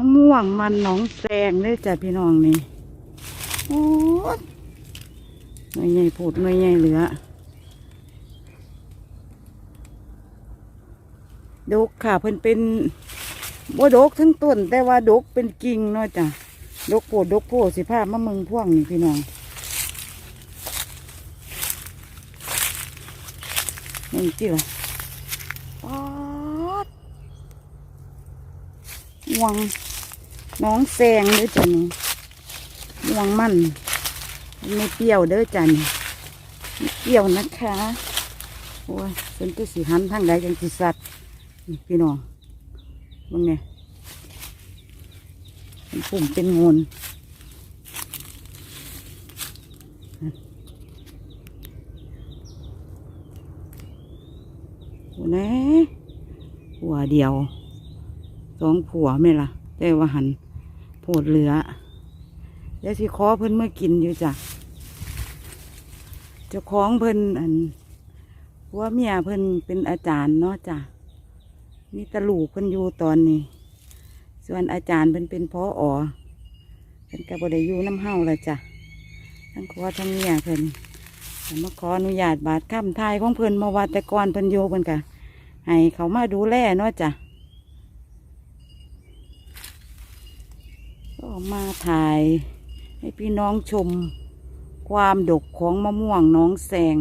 มะม่วงมันหนองแซงเลยจ้ะพี่น้องนี่โอ้ยหน่วยใหญ่พูดหน่วยใหญ่เหลือดกค่ะเพิ่นเป็นบ่ดกทั้งต้น แต่ว่าดกเป็นกิ่งเนาะจ้ะดกโพดดกโพสิภาพมะมึงพ่วงนี่พี่น้องนี่จิล่ะป๊าดม่วง น้องแซงเด้อจ้ะนี่ม่วงมันไม่เปรี้ยวเด้อจ้ะนี่ไม่เปรี้ยวนะคะโอ้ยเป็นตัวสีหันทางใดจังสิสัตว์พี่น้องมึงเนี่ยเป็นปุ่มเป็นงนหัวแหน่หัวเดียวสองผัวไม่ล่ะ แต่ว่าหัน โพดเหลือเดี๋ยวสิขอเพิ่นเมื่อกินอยู่จ้ะเจ้าของเพิ่นอันผัวเมียเพิ่นเป็นอาจารย์เนาะจ้ะมีตะลูกเพิ่นอยู่ตอนนี้ ส่วนอาจารย์เพิ่นเป็นพ่ออเพิ่นก็บ่ได้อยู่น้ำเฮาละจ้ะทั้งขอทั้งเมียเพิ่นมาขออนุญาตบาดค่ำทายของเพิ่นมาว่าแต่ก่อนเพิ่นอยู่เพิ่นก็ให้เขามาดูแลเนาะจ้ะ มาถ่าย ให้พี่น้องชม ความดกของมะม่วงน้องแสง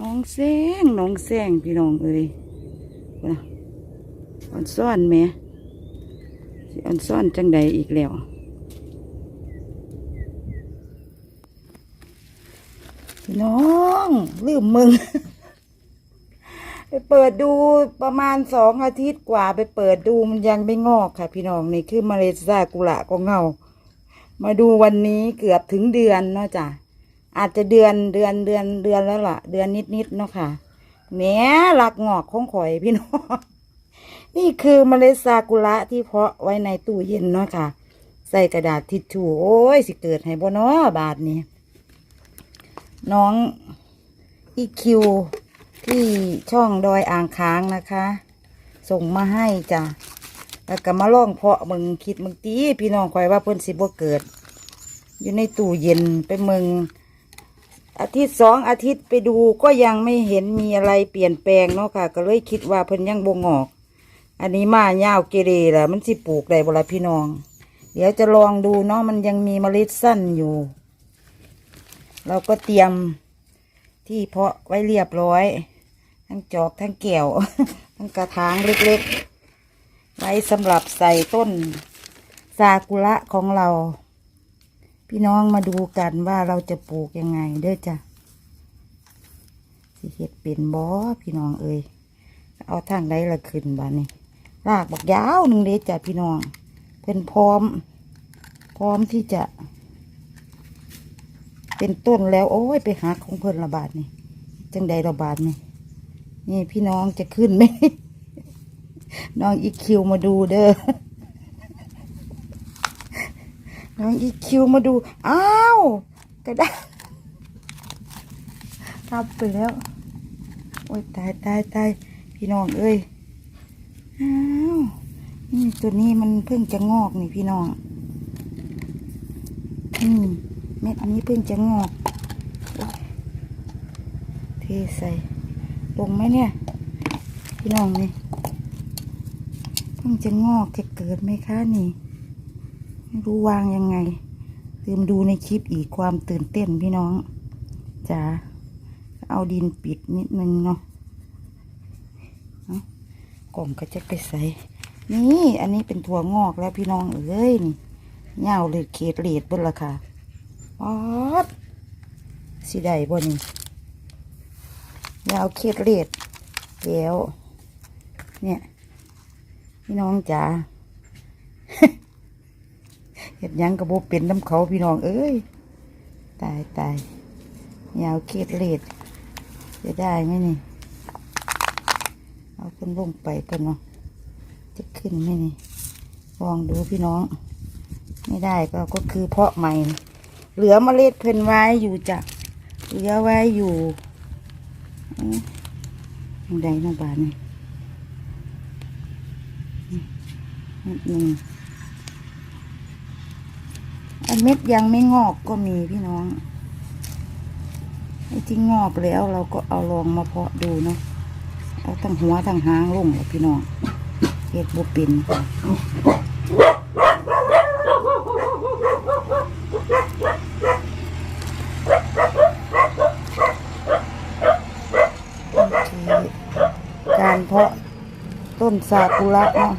น้องแสงน้องแสงพี่น้องเอ้ยนะอ่อนซ่อนแหม่อ่อนซ่อนจังใดอีกแล้วพี่น้องลืมมึง เปิดดูประมาณสองอาทิตย์กว่าไปเปิดดูมันยังไม่งอกค่ะ พี่น้องนี่คือมาเลซากุระก็เงา มาดูวันนี้เกือบถึงเดือนเนาะจ้ะอาจจะเดือนเดือนเดือนเดือนแล้วล่ะ เดือนนิดๆเนาะค่ะแหมหลักงอกของข่อยพี่น้อง นี่คือเมล็ดซากุระที่เพาะไว้ในตู้เย็นเนาะค่ะ ใส่กระดาษทิชชู่โอ้ยสิเกิดให้บ่เนาะบาทนี้ น้องอีคิว ที่ช่องดอยอ่างค้างนะคะ ส่งมาให้จ้ะแล้วก็มาล่องเพาะมึงคิดมึงตีพี่น้องข่อยว่าเพิ่อนสิบ่เกิด อยู่ในตู้เย็นไปเมึงอาทิตย์สองอาทิตย์ไปดูก็ยังไม่เห็นมีอะไรเปลี่ยนแปลงเนาะค่ะ ก็เลยคิดว่าเพิ่นยังบ่งอก อันนี้มายาวเกเรล่ะมันสิปลูกได้บ่ล่ะพี่น้อง เดี๋ยวจะลองดูเนาะมันยังมีเมล็ดสั้นอยู่ เราก็เตรียม ที่เพาะไว้เรียบร้อย ทั้งจอกทั้งแก้วทั้งกระถางเล็กๆ ไว้สำหรับใส่ต้นซากุระของเรา พี่น้องมาดูกันว่าเราจะปลูกยังไงเด้อจ้ะสิเห็ดเป็นบ่พี่น้องเอ้ยเอาทางใดละขึ้นบ้านี้รากบักยาวหนึ่งเด้อจ้ะพี่น้องเพิ่นพร้อม พร้อมที่จะ เป็นต้นแล้ว โอ้ยไปหาของเพิ่นระบาดนี่จังใดระบาดนี่นี่พี่น้องจะขึ้นไหมน้องอีคิวมาดูเด้อน้องอีคิวมาดู อ้าวกระดาษทับไปแล้ว โอ้ยตายตายตายพี่น้องเอ้ย อ้าวนี่ตัวนี้มันเพิ่งจะงอกนี่พี่น้อง อืม เม็ดนี้เพิ่งจะงอกเทใส่ลงไหมเนี่ยพี่น้องนี่เพิ่งจะงอกจะเกิดไหมคะนี่ไม่รู้วางยังไงลืมดูในคลิปอีกความตื่นเต้นพี่น้องจ๋าเอาดินปิดนิดนึงเนาะกล่องก็จะไปใส่ นี่ อันนี้เป็นถั่วงอกแล้วพี่น้องเอ้ยนี่เงาเลยเขตเลดเบิ้ละค่ะ ป๊อดสิได้บนยาวเขตเลดแล้วเนี่ย พี่น้องจ๋าเห็ดยังกระโบเป็นน้ำเขาพี่น้องเอ้ย ตายตายยาวเครียดเลดจะได้ไหมนี่ เอาคนลงไปกันเนาะจะขึ้นไหมนี่ลองดูพี่น้อง ไม่ได้ก็ก็คือเพาะใหม่ เหลือเมล็ดเพิ่นไว้อยู่จ้ะเหลือไว้อยู่เอ้ยยังไดเน้องบานนี่นิดหนึ่งอันเม็ดยังไม่งอกก็มีพี่น้องไอ้ที่งอกแล้วเราก็เอาลองมาเพาะดูเนาะเอาทั้งหัวทั้งหางลงเลยพี่น้องเฮ็ดบุปินโอเค การเพาะต้นซากุระเนาะ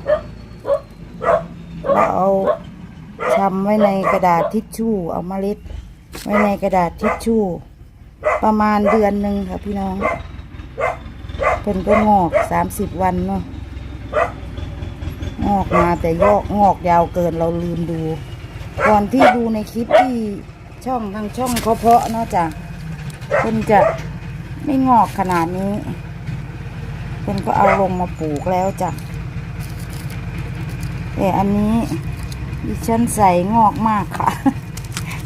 เราเอาชำไว้ในกระดาษทิชชู่ เอาเมล็ด ไว้ในกระดาษทิชชู่ ประมาณเดือนหนึ่งค่ะพี่น้องเพิ่นก็งอกสามสิบวันเนาะงอกมาแต่ยอกงอกยาวเกินเราลืมดู ก่อนที่ดูในคลิปที่ช่องทางช่องเขาเพาะเนาะจ้ะเพิ่นจะไม่งอกขนาดนี้ เพิ่นก็เอาลงมาปลูกแล้วจ้ะแต่อันนี้ดิฉันใส่งอกมากค่ะ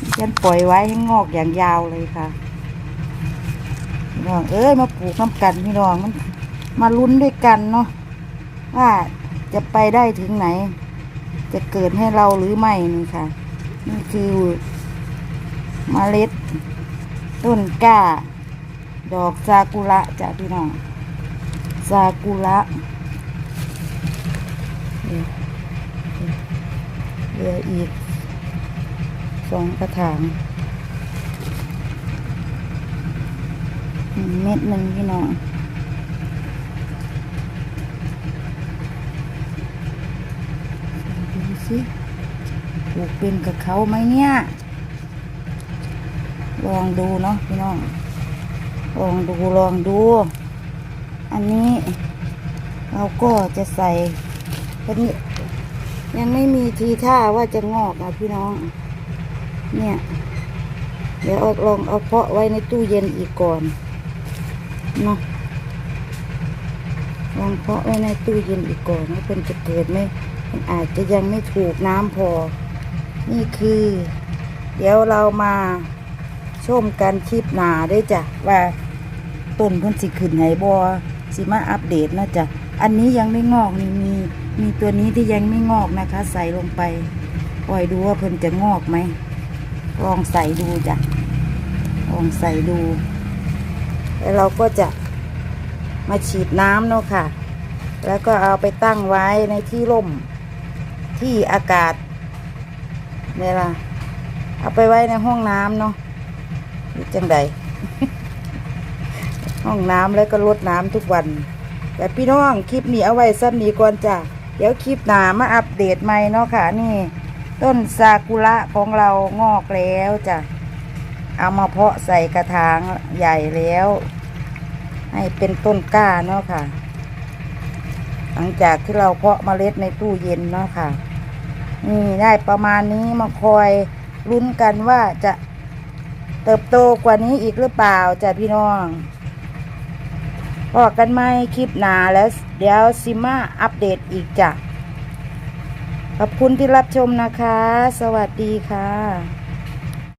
ดิฉันปล่อยไว้ให้งอกอย่างยาวเลยค่ะพี่น้องเอ้ยมาปลูกน้ำกันพี่น้องมันมาลุ้นด้วยกันเนาะว่าจะไปได้ถึงไหน จะเกิดให้เราหรือไม่นี่ค่ะ นี่คือเมล็ด ต้นกล้า ดอกซากุระจ้ะพี่น้อง ซากุระเหลืออีกสองกระถางเม็ดหนึ่งพี่น้องดูสิปลูกเป็นกับเขาไหมเนี่ย ลองดูเนาะพี่น้อง ลองดูลองดู อันนี้เราก็จะใส่เป็นยังไม่มีทีท่าว่าจะงอกนะพี่น้อง เนี่ย เดี๋ยวเอาลองเอาเพาะไว้ในตู้เย็นอีกก่อนเนาะลองเพาะไว้ในตู้เย็นอีกก่อนว่าเป็นจะเกิดไหมมันอาจจะยังไม่ถูกน้ำพอ นี่คือ เดี๋ยวเรามาชมกันคลิปหนาได้จ้ะว่าต้นเพิ่นสิขึ้นไหนบอ สิมาอัปเดตนะจ้ะอันนี้ยังไม่งอกนี่มีมีตัวนี้ที่ยังไม่งอกนะคะ ใส่ลงไปคอยดูว่าเพิ่นจะงอกไหมลองใส่ดูจ้ะลองใส่ดู แล้วเราก็จะมาฉีดน้ำเนาะค่ะ แล้วก็เอาไปตั้งไว้ในที่ร่มที่อากาศเนี่ยล่ะเอาไปไว้ในห้องน้ำเนาะจังใด ห้องน้ำแล้วก็รดน้ำทุกวัน แต่พี่น้องคลิปนี้เอาไว้สั้นนี้ก่อนจ้ะเดี๋ยวคลิปหนามาอัปเดตใหม่เนาะค่ะนี่ ต้นซากุระของเรางอกแล้วจ้ะเอามาเพาะใส่กระถางใหญ่แล้ว ให้เป็นต้นกล้าเนาะค่ะ หลังจากที่เราเพาะเมล็ดในตู้เย็นเนาะค่ะนี่ได้ประมาณนี้มาคอยลุ้นกันว่าจะเติบโตกว่านี้อีกหรือเปล่าจ้ะพี่น้อง พอกันไหมคลิปหนาแล้วเดี๋ยวซิมาอัปเดตอีกจ้ะ ขอบคุณที่รับชมนะคะ สวัสดีค่ะ